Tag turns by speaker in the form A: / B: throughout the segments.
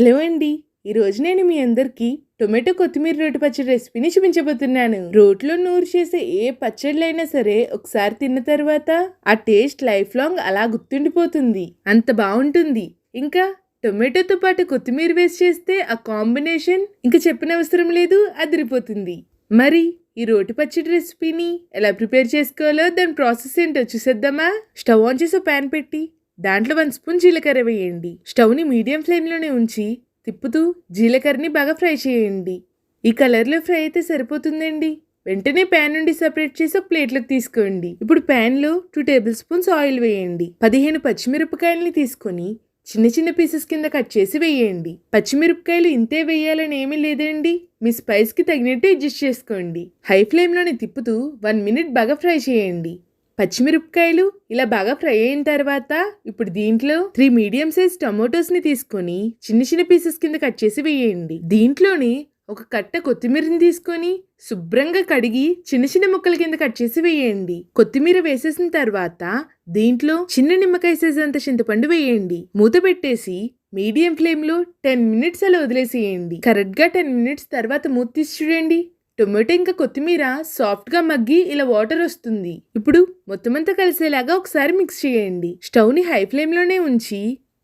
A: Hello అండి. ఈరోజు నేను మీ అందరికీ టొమాటో కొత్తిమీర రోటి పచ్చడి రెసిపీని చూపించబోతున్నాను. రోట్లో నూరు చేసే ఏ పచ్చళ్ళైనా సరే ఒకసారి తిన్న తర్వాత ఆ టేస్ట్ లైఫ్ లాంగ్ అలా గుర్తుండిపోతుంది. అంత బాగుంటుంది. ఇంకా టొమాటోతో పాటు కొత్తిమీర వేసి చేస్తే ఆ కాంబినేషన్ ఇంకా చెప్పిన అవసరం లేదు అదిరిపోతుంది. మరి ఈ రోటి పచ్చడి రెసిపీని ఎలా ప్రిపేర్ చేసుకోవాలో దాని ప్రాసెస్ ఏంటో చూసేద్దామా? స్టవ్ ఆన్ చేసి ప్యాన్ పెట్టి దాంట్లో వన్ స్పూన్ జీలకర్ర వేయండి. స్టవ్ని మీడియం ఫ్లేమ్లోనే ఉంచి తిప్పుతూ జీలకర్రని బాగా ఫ్రై చేయండి. ఈ కలర్లో ఫ్రై అయితే సరిపోతుందండి. వెంటనే ప్యాన్ నుండి సపరేట్ చేసి ఒక ప్లేట్లోకి తీసుకోండి. ఇప్పుడు ప్యాన్లో టూ టేబుల్ స్పూన్స్ ఆయిల్ వేయండి. పదిహేను పచ్చిమిరపకాయలని తీసుకొని చిన్న చిన్న పీసెస్ కింద కట్ చేసి వేయండి. పచ్చిమిరపకాయలు ఇంతే వేయాలని ఏమీ లేదండి. మీ స్పైస్కి తగినట్టు అడ్జస్ట్ చేసుకోండి. హై ఫ్లేమ్లోనే తిప్పుతూ వన్ మినిట్ బాగా ఫ్రై చేయండి. పచ్చిమిరపకాయలు ఇలా బాగా ఫ్రై అయిన తర్వాత ఇప్పుడు దీంట్లో త్రీ మీడియం సైజ్ టమోటోస్ని తీసుకొని చిన్న చిన్న పీసెస్ కింద కట్ చేసి వేయండి. దీంట్లోని ఒక కట్ట కొత్తిమీరని తీసుకొని శుభ్రంగా కడిగి చిన్న చిన్న ముక్కల కింద కట్ చేసి వేయండి. కొత్తిమీర వేసేసిన తర్వాత దీంట్లో చిన్న నిమ్మకాయ సైజ్ అంత చింతపండు వేయండి. మూత పెట్టేసి మీడియం ఫ్లేమ్లో టెన్ మినిట్స్ అలా వదిలేసేయండి. కరెక్ట్గా టెన్ మినిట్స్ తర్వాత మూత తీసి చూడండి. టొమాటో ఇంకా కొత్తిమీర సాఫ్ట్గా మగ్గి ఇలా వాటర్ వస్తుంది. ఇప్పుడు మొత్తం అంతా కలిసేలాగా ఒకసారి మిక్స్ చేయండి. స్టవ్ని హై ఫ్లేమ్లోనే ఉంచి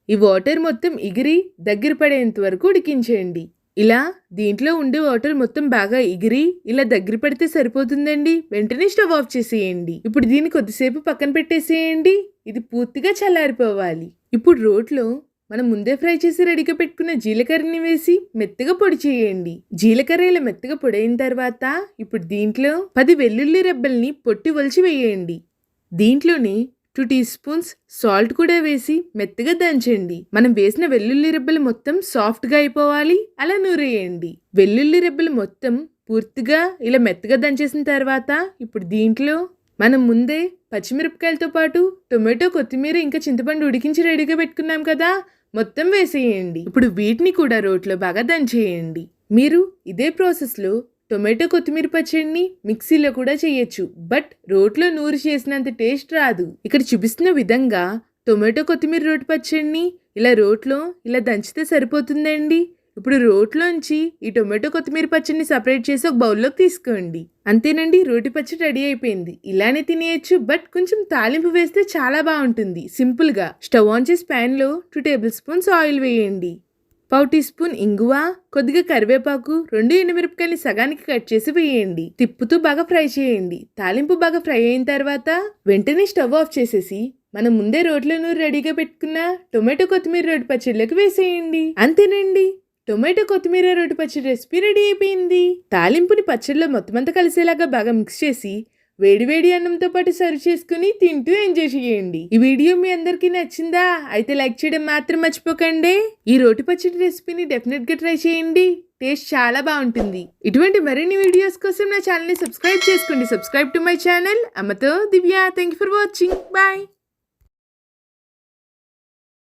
A: ఈ వాటర్ మొత్తం ఎగిరి దగ్గర పడేంత వరకు ఉడికించేయండి. ఇలా దీంట్లో ఉండే వాటర్ మొత్తం బాగా ఎగిరి ఇలా దగ్గర పడితే సరిపోతుందండి. వెంటనే స్టవ్ ఆఫ్ చేసేయండి. ఇప్పుడు దీన్ని కొద్దిసేపు పక్కన పెట్టేసేయండి. ఇది పూర్తిగా చల్లారిపోవాలి. ఇప్పుడు రోట్లో మనం ముందే ఫ్రై చేసి రెడీగా పెట్టుకున్న జీలకర్రని వేసి మెత్తగా పొడి చేయండి. జీలకర్ర ఇలా మెత్తగా పొడైన తర్వాత ఇప్పుడు దీంట్లో పది వెల్లుల్లి రెబ్బల్ని పొట్టి ఒలిచి వేయండి. దీంట్లోని టూ టీ స్పూన్స్ సాల్ట్ కూడా వేసి మెత్తగా దంచండి. మనం వేసిన వెల్లుల్లి రెబ్బలు మొత్తం సాఫ్ట్గా అయిపోవాలి. అలా నూరేయండి. వెల్లుల్లి రెబ్బలు మొత్తం పూర్తిగా ఇలా మెత్తగా దంచేసిన తర్వాత ఇప్పుడు దీంట్లో మనం ముందే పచ్చిమిరపకాయలతో పాటు టొమాటో కొత్తిమీర ఇంకా చింతపండు ఉడికించి రెడీగా పెట్టుకున్నాం కదా. మొత్తం వేసేయండి. ఇప్పుడు వీటిని కూడా రోట్లో బాగా దంచేయండి మీరు ఇదే ప్రాసెస్లో టొమాటో కొత్తిమీర పచ్చడిని మిక్సీలో కూడా చేయొచ్చు. బట్ రోట్లో నూరు చేసినంత టేస్ట్ రాదు. ఇక్కడ చూపిస్తున్న విధంగా టొమాటో కొత్తిమీర రోటి పచ్చడిని ఇలా రోట్లో ఇలా దంచితే సరిపోతుందండి. ఇప్పుడు రోట్లోంచి ఈ టొమాటో కొత్తిమీర పచ్చడిని సపరేట్ చేసి ఒక బౌల్లోకి తీసుకోండి. అంతేనండి రోటి పచ్చడి రెడీ అయిపోయింది. ఇలానే తినేయచ్చు బట్ కొంచెం తాలింపు వేస్తే చాలా బాగుంటుంది. సింపుల్గా. స్టవ్ ఆన్ చేసి ప్యాన్లో టూ టేబుల్ స్పూన్స్ ఆయిల్ వేయండి. పావు టీ స్పూన్ ఇంగువ కొద్దిగా కరివేపాకు రెండు ఎండుమిరపకాయలు సగానికి కట్ చేసి వేయండి. తిప్పుతూ బాగా ఫ్రై చేయండి. తాలింపు బాగా ఫ్రై అయిన తర్వాత వెంటనే స్టవ్ ఆఫ్ చేసేసి మనం ముందే రోట్లో నూరు రెడీగా పెట్టుకున్న టొమాటో కొత్తిమీర రోటి పచ్చడిలోకి వేసేయండి. అంతేనండి. టొమాటో కొత్తిమీర రోటి పచ్చడి రెసిపీ రెడీ అయిపోయింది. తాలింపుని పచ్చడిలో మొత్తం అంతా కలిసేలాగా బాగా మిక్స్ చేసి వేడివేడి అన్నంతో పాటు సర్వ్ చేసుకుని తింటూ ఎంజాయ్ చేయండి. ఈ వీడియో మీ అందరికీ నచ్చిందా? అయితే లైక్ చేయడం మాత్రం మర్చిపోకండి. ఈ రోటి పచ్చడి రెసిపీని డెఫినెట్గా ట్రై చేయండి. టేస్ట్ చాలా బాగుంటుంది. ఇటువంటి మరిన్ని వీడియోస్ కోసం నా ఛానల్ని సబ్స్క్రైబ్ చేసుకోండి. సబ్స్క్రైబ్ టు మై ఛానల్ అమ్మతో Divya thank you for watching bye